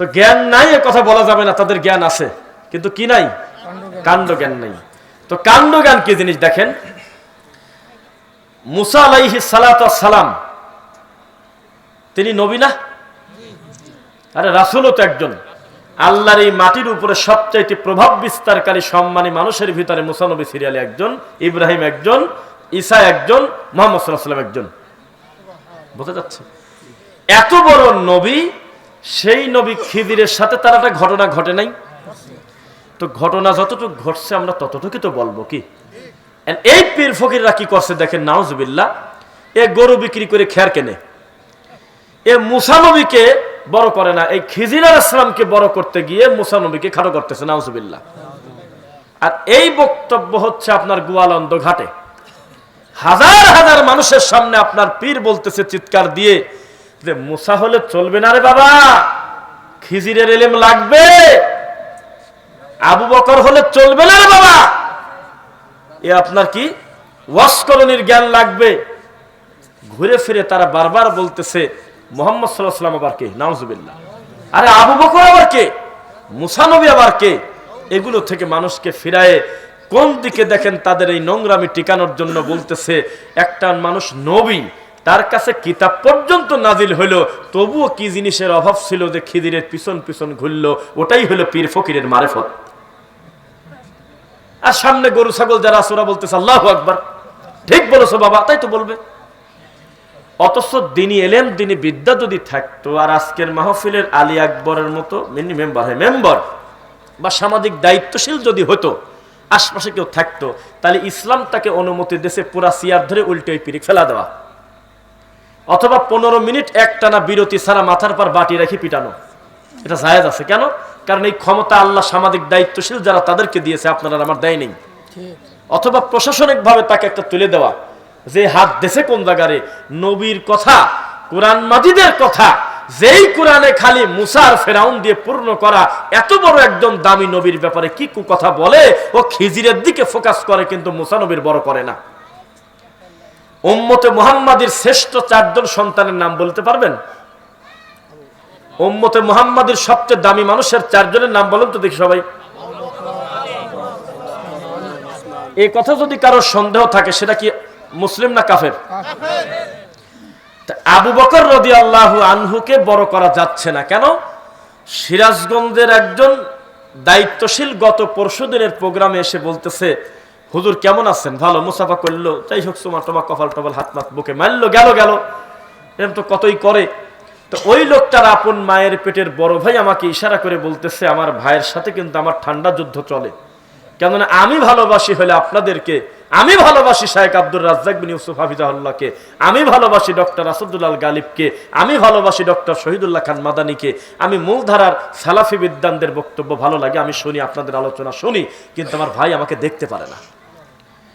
তো জ্ঞান নাই, এ কথা বলা যাবে না, তাদের জ্ঞান আছে, কিন্তু কি নাই? কাণ্ড জ্ঞান নাই। তো কাণ্ড জ্ঞান কি জিনিস দেখেন? মুসা আলাইহি সালাম তিনি নবী না? আরে রাসুলও তো একজন। আল্লাহর এই মাটির উপরে সবচাইতে প্রভাব বিস্তারকারী, সম্মানী মানুষের ভিতরে মুসানবী সিরিয়ালে একজন, ইব্রাহিম একজন, ঈসা একজন, মোহাম্মদ সাল্লাহ সাল্লাম একজন। বোঝা যাচ্ছে? এত বড় নবী সেই নবী খিদিরের সাথে তার একটা ঘটনা ঘটে নাই। তো ঘটনা যতটুকু ঘটছে আমরা ততটুকু তো বলব কি? এই পীর ফকিররা কি করছে দেখেন নাউজবিল্লা এ গরু বিক্রি করে খেয়ার কেনে। এ মুসানবীকে বড় করে না, এই খিজির আল ইসলামকে বড় করতে গিয়ে মুসানবীকে খাটো করতেছে নাউজবিল্লা আর এই বক্তব্য হচ্ছে আপনার গোয়ালন্দ ঘাটে। হাজার হাজার মানুষের সামনে আপনার পীর বলতেছে, চিৎকার দিয়ে যে মুসা হলে চলবে না রে বাবা। খিজিরের এলেম লাগবে। আবু বকর হলে চলবে না রে বাবা। এ আপনার কি ওয়াসকরণীর জ্ঞান লাগবে। ঘুরে ফিরে তারা বারবার বলতেছে, মোহাম্মদ সাল্লাহ সাল্লাম আবার কে? নাউজুবিল্লাহ। আরে আবু বকর আবার কে? মুসানবী আবার কে? এগুলো থেকে মানুষকে ফিরায়ে কোন দিকে দেখেন তাদের এই নোংরামি টিকানোর জন্য বলতেছে, একটা মানুষ নবী তার কাছে কিতাব পর্যন্ত নাজিল হইল তবুও কি জিনিসের অভাব ছিল যে খিদিরের পিছন পিছন ঘুরল? ওটাই হলো পীর ফকিরের মারেফত। আর সামনে গরু, ছাগল যারা আছে, ওরা বলতেছে, আল্লাহ আকবার। ঠিক বলেছ বাবা, তাই তো বলবে। অথচ দিনই এলেন দিনই বিদ্যা যদি থাকতো, আর আজকের মাহফিলের আলী আকবরের মতো মিনি মেম্বার হয়, মেম্বার বা সামাজিক দায়িত্বশীল যদি হতো, আশপাশে কেউ থাকতো, তাহলে ইসলাম তাকে অনুমতি দেশে পুরা সিয়ার ধরে উল্টে পিরিক ফেলা দেওয়া। অথবা পনেরো মিনিট একটানা বিরতি ছাড়া মাথার পর বাটি রাখি পিটানো। এটা জায়েজ আছে। কেন? কারণ এই ক্ষমতা আল্লাহ সামাজিক দায়িত্বশীল যারা তাদেরকে দিয়েছে আপনারা আমার দেয় নেই। অথবা প্রশাসনিক ভাবে তাকে একটা তুলে দেওয়া যে হাত দেশে কোন জায়গারে? নবীর কথা কোরআন মাজিদের কথা যেই কোরআনে খালি মুসার ফেরাউন দিয়ে পূর্ণ করা এত বড় একদম দামি নবীর ব্যাপারে কি কু কথা বলে? ও খিজিরের দিকে ফোকাস করে কিন্তু মুসা নবীর বড় করে না। উম্মতে মুহাম্মাদের শ্রেষ্ঠ চারজন সন্তানের নাম বলতে পারবেন? উম্মতে মুহাম্মাদের সবচেয়ে দামি মানুষের চারজনের নাম বলেন তো দেখি সবাই। এই কথা যদি কারোর সন্দেহ থাকে, সেটা কি মুসলিম না কাফের? আবু বকর রদি আল্লাহ আনহুকে বড় করা যাচ্ছে না। কেন? সিরাজগঞ্জের একজন দায়িত্বশীল গত পরশু দিনের প্রোগ্রামে এসে বলতেছে হুজুর কেমন আছেন? ভালো, মুসাফা করল। যাই হোক তোমার তোমার কপাল টপাল, হাত মাত বুকে মারলো, গেল গেল। এরকম তো কতই করে। তো ওই লোকটার আপন মায়ের পেটের বড় ভাই আমাকে ইশারা করে বলতেছে, আমার ভাইয়ের সাথে কিন্তু আমার ঠান্ডা যুদ্ধ চলে। কেননা আমি ভালোবাসি হলে আপনাদেরকে, আমি ভালোবাসি শাহেক আব্দুর রাজ্জাক বিন ইউসুফ হাফিজাহুল্লাহকে, আমি ভালোবাসি ডক্টর আসাদুল্লাল গালিবকে, আমি ভালোবাসি ডক্টর শহীদুল্লাহ খান মাদানিকে। আমি মূলধারার সালাফি বিদ্যানদের বক্তব্য ভালো লাগে, আমি শুনি, আপনাদের আলোচনা শুনি, কিন্তু আমার ভাই আমাকে দেখতে পারে না।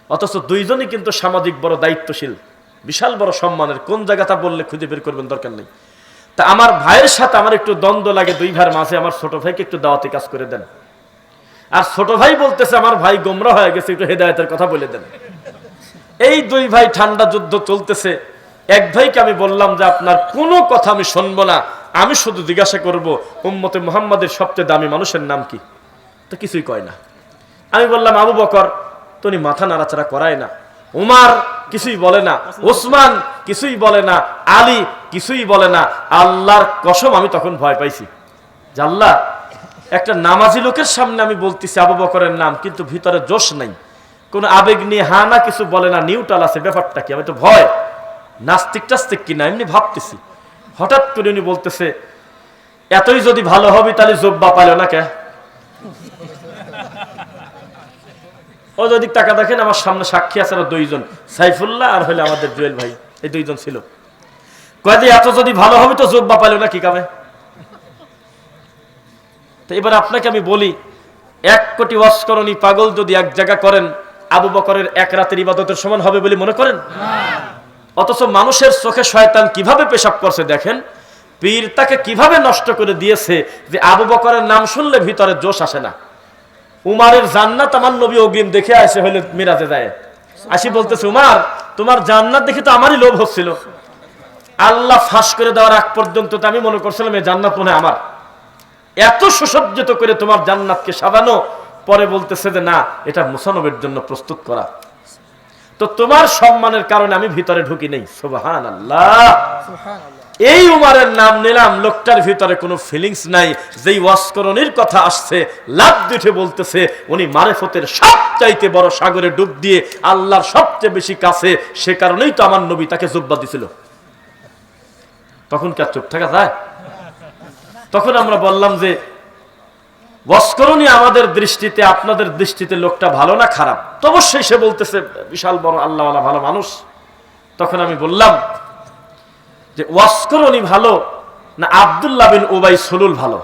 অথচ দুইজনই কিন্তু সামাজিক বড় দায়িত্বশীল। বিশাল বড় সম্মানের। কোন জায়গাটা বললে খুঁজে বের করবেন দরকার নেই। তা আমার ভাইয়ের সাথে আমার একটু দ্বন্দ্ব লাগে দুই ভাইয়ের মাঝে। আমার ছোট ভাইকে একটু দাওয়াতি কাজ করে দেন। আর ছোট ভাই বলতেছে, আমার ভাই গোমরা হয়ে গেছে, একটু হেদায়তের কথা বলে দেন। এই দুই ভাই ঠান্ডা যুদ্ধ চলতেছে। এক ভাইকে আমি বললাম যে, আপনার কোনো কথা আমি শুনব না। আমি শুধু জিজ্ঞাসা করব, উম্মতে মোহাম্মদের সবচেয়ে দামি মানুষের নাম কি? তো কিছুই কয় না। আমি বললাম, আবু বকর তুমি মাথা নাড়াচাড়া করায় না। উমার কিছুই বলে না, ওসমান কিছুই বলে না, আলী কিছুই বলে না। আল্লাহর কসম আমি তখন ভয় পাইছি। যে একটা নামাজি লোকের সামনে আমি বলতেছি, আবু বকরের নাম, কিন্তু ভিতরে জোশ নাই। কোনো আবেগ নিয়ে হা না কিছু বলে না নিউটাল আছে, ব্যাপারটা কি? আমি তো ভয়। নাস্তিক টাস্তিক কিনা এমনি ভাবতেছি। হঠাৎ করে উনি বলতেছে, এতই যদি ভালো হবে, তাহলে জব্বা পাইল না কে? ও যদি টাকা দেখেন, আমার সামনে সাক্ষী আছে আরও দুইজন? সাইফুল্লাহ আর হলে আমাদের জুয়েল ভাই। এই দুইজন ছিল। কয় যে, এত যদি ভালো হবে তো জব্বা পাইল না কি কামে? তো এবার আপনাকে আমি বলি, এক কোটি অস্করণী পাগল যদি এক জায়গা করেন, আবু বকরের এক রাতের ইবাদতের সমান হবে বলে মনে করেন? অথচ মানুষের চোখে শয়তান কীভাবে পেশাব করছে দেখেন? পীর তাকে কীভাবে নষ্ট করে দিয়েছে যে আবু বকরের নাম শুনলে ভিতরে জোশ আসে না। উমারের জান্নাত আমার নবী অগ্রিম দেখে আসে হলে মিরাজে যায়। আসি বলতেছে, উমার, তোমার জান্নাত দেখে তো আমারই লোভ হচ্ছিল। আল্লাহ ফাঁস করে দেওয়ার আগ পর্যন্ত তো আমি মনে করছিলাম এই জান্নাত মনে আমার। এত সুসজ্জিত করে তোমার জান্নাতকে সাজানো। পরে বলতেছে যে, না, এটা মুসানবের জন্য প্রস্তুত করা। তো তোমার সম্মানের কারণে আমি ভিতরে ঢুকি নেই। সুবাহান আল্লাহ এই উমারের নাম নিলাম, লোকটার ভিতরে কোনো ফিলিংস নাই। যেই ওয়াস্করণের কথা আসছে লাভ দিঠে বলতেছে, উনি মারেফতের সবচাইতে বড় সাগরে ডুব দিয়ে আল্লাহর সবচেয়ে বেশি কাছে, সে কারণেই তো আমার নবী তাকে জুব্বা দিছিল। তখন কি আর চুপ থাকা যায়? তখন আমরা বললাম যে ওয়াস্করণী আমাদের দৃষ্টিতে, আপনাদের দৃষ্টিতে লোকটা ভালো না খারাপ? তো অবশ্যই সে বলতেছে, বিশাল বড় আল্লাহ ভালো মানুষ। তখন আমি বললাম যে ওয়াস্করণী ভালো, না আবদুল্লাহ বিন উবাই সলুল ভালো?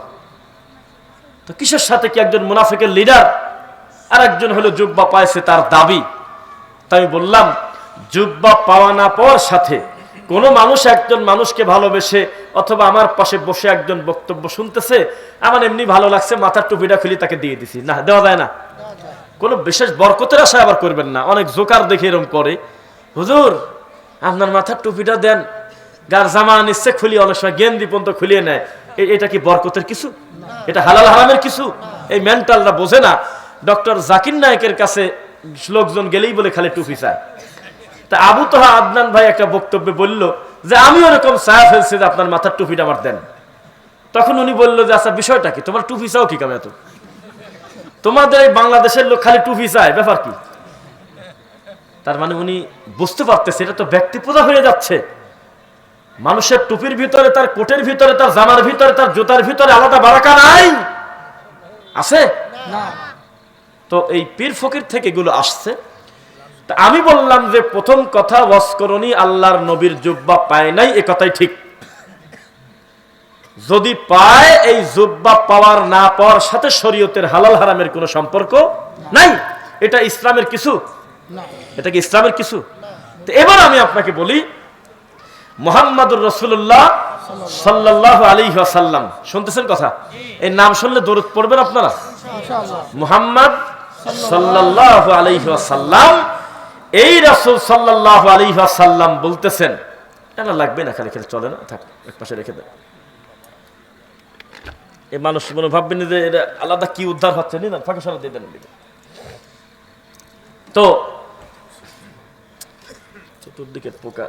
তো কিসের সাথে কি একজন মুনাফিকের লিডার আর একজন হলো জুব্বা পাইছে তার দাবি? তাই আমি বললাম, জুব্বা পাওয়া না পাওয়ার সাথে কোনো মানুষ একজন মানুষকে ভালোবেসে অথবা আমার পাশে বসে একজন বক্তব্য শুনতেছে, আমার এমনি ভালো লাগছে, মাথার টুপিটা খুলি তাকে দিয়ে দিছি। না, দেওয়া যায় না। কোনো বিশেষ বরকতের আশা আবার করবেন না। অনেক জোকার দেখে এরকম করে। হুজুর, আপনার মাথার টুপিটা দেন গার জামা নিচ্ছে খুলি, অনেক সময় গেন্দি পর্যন্ত খুলিয়ে নেয়। এটা কি বরকতের কিছু? এটা হালাল হারামের কিছু? এই মেন্টালরা বোঝে না। ডক্টর জাকির নায়কের কাছে লোকজন গেলেই বলে খালি টুপি চায়। তা আবু তোহা আদনান ভাই একটা বক্তব্যে বলল যে, আমি ওরকম চায়া ফেলছি যে আপনার মাথার টুপিটা আমার দেন। তখন উনি বলল যে আচ্ছা বিষয়টা কি? তোমার টুপি চাও কি কামে এত? তোমাদের এই বাংলাদেশের লোক খালি টুপি চায়, ব্যাপার কি? তার মানে উনি বুঝতে পারতেছে, এটা তো ব্যক্তি পূজা হয়ে যাচ্ছে। মানুষের টুপির ভিতরে তার কোটের ভিতরে তার জামার ভিতরে তার জুতার ভিতরে আলাদা বারাকা নাই? আছে? তো এই পীর ফকির থেকে এগুলো আসছে। আমি বললাম যে প্রথম কথা ওয়াসকরণী আল্লাহর নবীর জুব্বা পায় নাই এ কথাই ঠিক। যদি পায় এই জুব্বা পাওয়ার না পাওয়ার সাথে শরীয়তের হালাল হারামের কোনো সম্পর্ক নাই? এটা ইসলামের কিছু? এটা কি ইসলামের কিছু? তো এবার আমি আপনাকে বলি মোহাম্মদুর রসুল্লাহ সাল্লাহ আলী সাল্লাম শুনতেছেন কথা? এই নাম শুনলে দরুদ পড়বেন আপনারা? মুহাম্মদ সাল্লাহ আলাইসাল্লাম এই রাসূল সাল্লাহ আলাইসাল্লাম বলতেছেন এটা লাগবে না খালি খালি চলে না থাক এক পাশে রেখে দেন। এই মানুষ মনে ভাববেন যে এটা আলাদা কি উদ্ধার হচ্ছে নি না ফাঁকা সারা দিয়ে দেন তো চতুর্দিকে পোকা।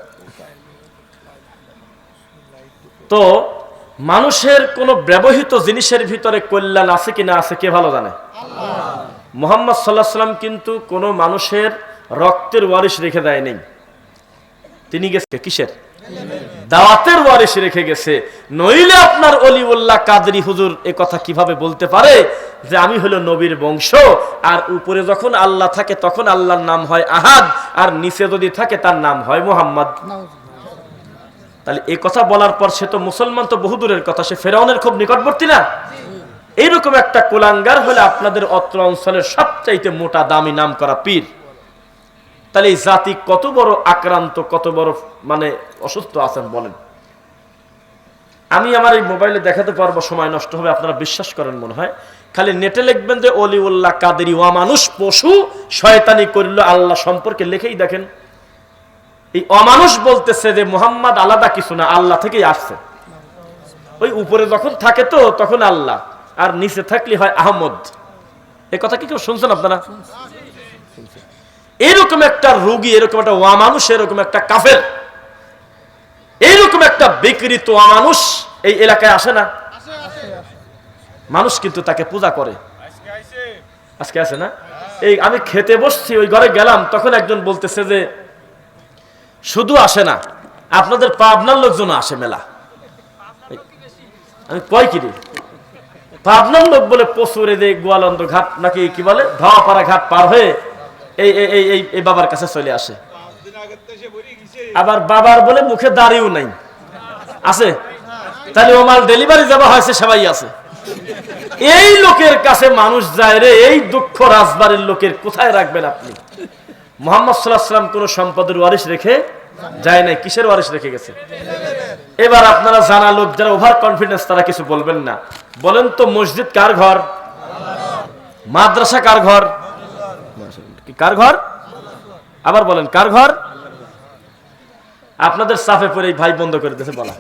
তো মানুষের কোন ব্যবহৃত জিনিসের ভিতরে কল্যাণ আছে কি না আছে কে ভালো জানে? মোহাম্মদ সাল্লাহ সাল্লাম কিন্তু কোনো মানুষের রক্তের ওয়ারিশ রেখে দেয় নেই তিনি গেছে কিসের? দাওয়াতের ওয়ারিশ রেখে গেছে। নইলে আপনার অলিউল্লাহ কাদরি হুজুর এ কথা কীভাবে বলতে পারে? যে আমি হলো নবীর বংশ, আর উপরে যখন আল্লাহ থাকে তখন আল্লাহর নাম হয় আহাদ, আর নিচে যদি থাকে তার নাম হয় মোহাম্মদ। তাহলে এই কথা বলার পর সে তো মুসলমান তো বহুদূরের কথা, সে ফেরাউনের খুব নিকটবর্তী না? এইরকম একটা কুলাঙ্গার হলে আপনাদের অত্র অঞ্চলের সবচাইতে মোটা দামি নাম করা পীর। তাহলে এই জাতি কত বড় আক্রান্ত, কত বড় মানে অসুস্থ আছেন বলেন। আমি আমার এই মোবাইলে দেখাতে পারব, সময় নষ্ট হবে, আপনারা বিশ্বাস করেন মনে হয়। খালি নেটে লিখবেন যে, অলিউল্লাহ কাদেরি, ওয়া মানুষ পশু, শয়তানি করল আল্লাহ সম্পর্কে লিখেই দেখেন। এই অমানুষ বলতেছে যে মোহাম্মদ আলাদা কিছু না, আল্লাহ থেকেই আসছে। ওই উপরে যখন থাকে তো, তখন আল্লাহ। আর নিচে থাকলে হয় আহমদ। এ কথা কি কেউ শুনছেন আপনারা? এরকম একটা রোগী, এরকম একটা ওয়ামানুষ এরকম একটা কাফের এইরকম একটা বিকৃত মানুষ এই এলাকায় আসে না? মানুষ কিন্তু তাকে পূজা করে। আজকে আসে না? এই আমি খেতে বসছি, ওই ঘরে গেলাম, তখন একজন বলতেছে যে শুধু আসে না, আপনাদের পাবনার লোকজন আসে মেলা। আমি কয় কি পাবনার লোক বলে পশুরে যে গোয়ালন্দ ঘাট নাকি কি বলে? ধাওয়াপাড়া ঘাট পার হয়ে এই এই এই বাবার কাছে চলে আসে। আবার বাবার বলে মুখে দাড়িও নাই। আছে? তাহলে ও মাল ডেলিভারি যাওয়া হয়েছে সবাই আছে। এই লোকের কাছে মানুষ যায় রে, এই দুঃখ রাজবাড়ির লোকের কোথায় রাখবেন আপনি? মোহাম্মদ সাল্লাহ সাল্লাম কোন সম্পদের ওয়ারিশ রেখে যায় নাই, কিসের ওয়ারিশ রেখে গেছে? এবার আপনারা জানা লোক, যারা ওভার কনফিডেন্স তারা কিছু বলবেন না। বলেন তো, মসজিদ কার ঘর? মাদ্রাসা কার ঘর? কার ঘর? আবার বলেন, কার ঘর? আপনাদের সাফে পরে ভাই বন্ধ করে দিয়েছে, বলা।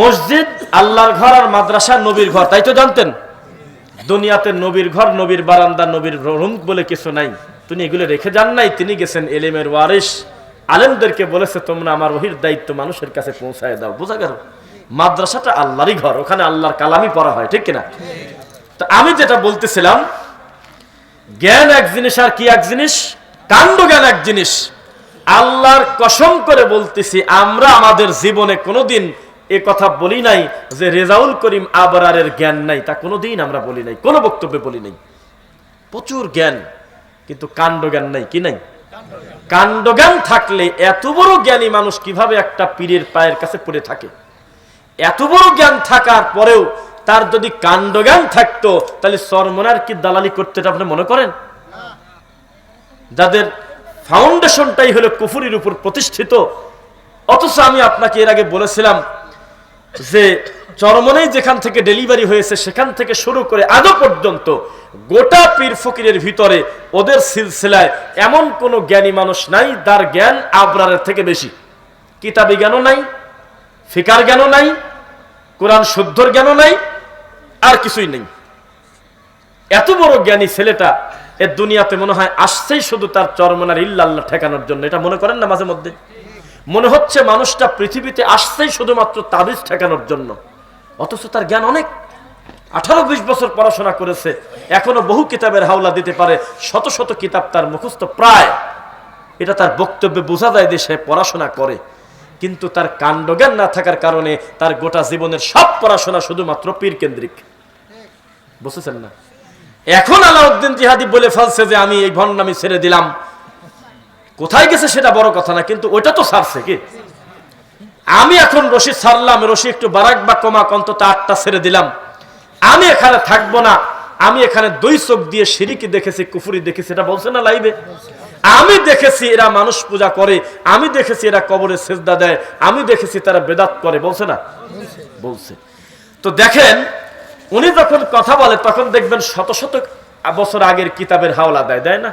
মসজিদ, আল্লাহর ঘর আর মাদ্রাসা নবীর ঘর, তাই তো জানতেন? দুনিয়াতে নবীর ঘর, নবীর বারান্দা, নবীর রুম বলে কিছু নাই। তিনি এগুলো রেখে যান নাই। তিনি গেছেন এলেমের ওয়ারিস আলেমদেরকে বলেছে, তোমরা আমার ওহির দায়িত্ব মানুষের কাছে পৌঁছায় দাও। বোঝা গেল? মাদ্রাসাটা আল্লাহরই ঘর। ওখানে আল্লাহর কালামই পড়া হয়, ঠিক কিনা? তো আমি যেটা বলতেছিলাম, জ্ঞান এক জিনিস আর কি এক জিনিস? কাণ্ড জ্ঞান এক জিনিস। আল্লাহর কসম করে বলতেছি, আমরা আমাদের জীবনে কোনোদিন এ কথা বলি নাই যে রেজাউল করিম আবরারের জ্ঞান নাই, তা কোনোদিন আমরা বলি নাই, কোনো বক্তব্যে বলি নাই। প্রচুর জ্ঞান, কিন্তু কাণ্ড জ্ঞান নাই, কি নাই? কাণ্ড জ্ঞান থাকলে এত বড় জ্ঞানী মানুষ কীভাবে একটা পীরের পায়ের কাছে পড়ে থাকে? এত বড় জ্ঞান থাকার পরেও তার যদি কাণ্ড জ্ঞান থাকতো, তাহলে সরমনার কি দালালি করতে আপনি মনে করেন? যাদের ফাউন্ডেশনটাই হলো কুফুরির উপর প্রতিষ্ঠিত, অথচ আমি আপনাকে এর আগে বলেছিলাম যে চরমনেই যেখান থেকে ডেলিভারি হয়েছে, সেখান থেকে শুরু করে আজও পর্যন্ত গোটা পীর ফকিরের ভিতরে ওদের সিলসিলায় এমন কোনো জ্ঞানী মানুষ নাই তার জ্ঞান আবরারের থেকে বেশি। কিতাবি জ্ঞানও নাই, ফিকার জ্ঞানও নাই, কোরআন শুদ্ধর জ্ঞানও নাই, আর কিছুই নেই। এত বড় জ্ঞানী ছেলেটা এর দুনিয়াতে মনে হয় আসছেই শুধু তার চরমনার ইল্লাল্লাহ ঠেকানোর জন্য। এটা মনে করেন না মাঝে মধ্যে? মনে হচ্ছে মানুষটা পৃথিবীতে আসছেই শুধুমাত্র তাবিজ ঠেকানোর জন্য। অথচ তার জ্ঞান অনেক। আঠারো বিশ বছর পড়াশোনা করেছে, এখনও বহু কিতাবের হাওলা দিতে পারে, শত শত কিতাব তার মুখস্থ প্রায়। এটা তার বক্তব্যে বোঝা যায় যে সে পড়াশোনা করে। কিন্তু তার কাণ্ডজ্ঞান না থাকার কারণে তার গোটা জীবনের সব পড়াশোনা শুধুমাত্র পীর কেন্দ্রিক। বুঝেছেন না? এখন আলাউদ্দিন জিহাদি বলে ফেলছে যে আমি এই ভণ্ডামি ছেড়ে দিলাম। কোথায় গেছে সেটা বড় কথা না, কিন্তু ওইটা তো ছাড়ছে কি? আমি এখন রশি ছাড়লাম রশি একটু বারাক বা কমা অন্তত আটটা ছেড়ে দিলাম। আমি এখানে থাকব না, আমি এখানে দুই চোখ দিয়ে সিঁড়িকে দেখেছি, কুফুরি দেখেছি, এটা বলছে না লাইভে? আমি দেখেছি এরা মানুষ পূজা করে, আমি দেখেছি এরা কবরে সেজদা দেয়, আমি দেখেছি তারা বেদাত করে, বলছে না? বলছে। তো দেখেন, উনি যখন কথা বলে, তখন দেখবেন শত শত বছর আগের কিতাবের হাওলা দেয় দেয় না?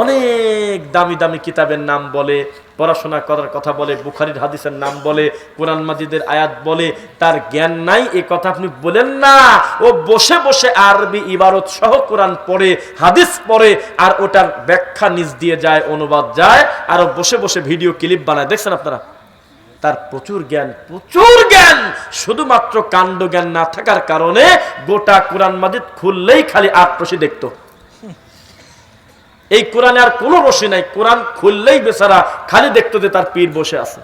অনেক দামি দামি কিতাবের নাম বলে, পড়াশোনা করার কথা বলে, বুখারির হাদিসের নাম বলে, কোরআন মাজিদের আয়াত বলে, তার জ্ঞান নাই, এ কথা আপনি বলেন না। ও বসে বসে আরবি ইবারত সহ কোরআন পড়ে, হাদিস পড়ে, আর ওটার ব্যাখ্যা নিজ দিয়ে যায়, অনুবাদ যায়, আর বসে বসে ভিডিও ক্লিপ বানায়। দেখছেন আপনারা? তার প্রচুর জ্ঞান প্রচুর জ্ঞান! শুধুমাত্র কাণ্ড জ্ঞান না থাকার কারণে গোটা কোরআন মাজিদ খুললেই খালি আটপ্রসি দেখতো। এই কোরআনে আর কোনো রশি নাই। কোরআন খুললেই বেচারা খালি দেখতো যে তার পীর বসে আছে।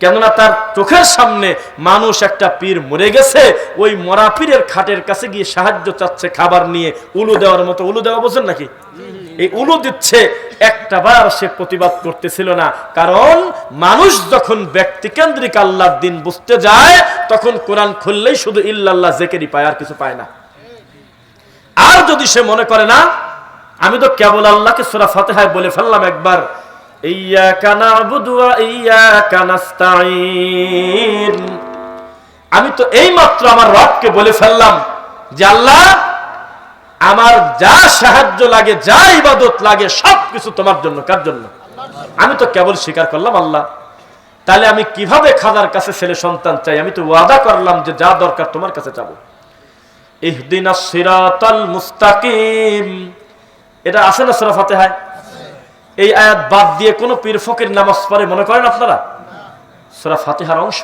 কেননা তার চোখের সামনে মানুষ একটা পীর মরে গেছে, ওই মরা পীরের খাটের কাছে গিয়ে সাহায্য চাচ্ছে খাবার নিয়ে। উলু দেওয়ার মতো, উলু দেওয়া বোঝেন নাকি? এই উলু দিচ্ছে একটা বার সে প্রতিবাদ করতেছিল না। কারণ মানুষ যখন ব্যক্তিকেন্দ্রিক আল্লাহর দিন বুঝতে যায়, তখন কোরআন খুললেই শুধু ইল্লাল্লাহ জেকেরি পায়, আর কিছু পায় না। আর যদি সে মনে করে না আমি তো কেবল আল্লাহকে সুরা ফাতেহায় বলে ফেললাম একবার। ইয়াকা নাবুদু ওয়া ইয়াকা নাস্তাঈন। আমি তো এই মাত্র আমার রবকে বলে ফেললাম যে, আল্লাহ, আমার যা সাহায্য লাগে, যা ইবাদত লাগে, সবকিছু তোমার জন্য। কার জন্য? আমি তো কেবল স্বীকার করলাম, আল্লাহ, তাহলে আমি কীভাবে খাদার কাছে ছেলে সন্তান চাই? আমি তো ওয়াদা করলাম যে, যা দরকার তোমার কাছে চাবো। ইহদিনা সিরাতাল মুস্তাকিম। এটা আছে না সুরা ফাতেহায় এই আয়াত বাদ দিয়ে কোন পীর ফকির নামাজ পড়ে, মনে করেন আপনারা? সুরা ফাতিহার অংশ।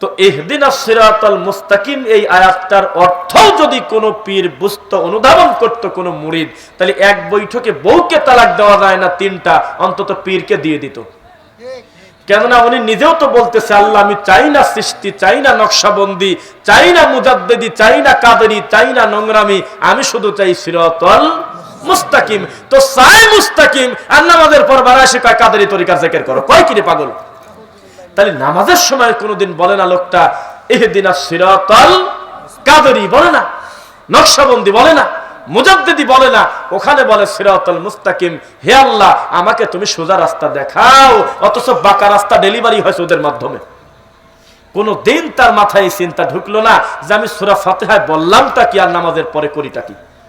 তো এহদিন সিরাতাল মুস্তাকিম, এই আয়াতটার অর্থ যদি কোনো পীর বুঝতো, অনুধাবন করতো কোনো মুরিদ, তাহলে এক বৈঠকে বউকে তালাক দেওয়া যায় না, তিনটা, অন্তত পীরকে দিয়ে দিত। কেননা উনি নিজেও তো বলতেছে, আল্লাহ আমি চাই না সৃষ্টি, চাই না নকশাবন্দি, চাই না মুজাদ্দেদি, চাই না কাদেরি, চাই না নোংরামি, আমি শুধু চাই সিরাতল মুস্তাকিম তো চাই মুস্তাকিম, আর নামাজের পর বারাসি কয় কাদেরি তরিকার জেকের করো? কয় কিরে পাগল? তাহলে নামাজের সময় কোনোদিন বলে না লোকটা এহদিনা সিরাতল কাদেরি বলে না, নকশাবন্দি বলে না, মুজাদ্দিদি বলে না, ওখানে বলে সিরাতল মুস্তাকিম, হে আল্লাহ, আমাকে তুমি সোজা রাস্তা দেখাও, অথচ বাঁকা রাস্তা ডেলিভারি হয়েছে ওদের মাধ্যমে। কোন দিন তার মাথায় চিন্তা ঢুকলো না যে আমি সুরা ফাতেহায় বললামটা কি আর নামাজের পরে করিটা কি?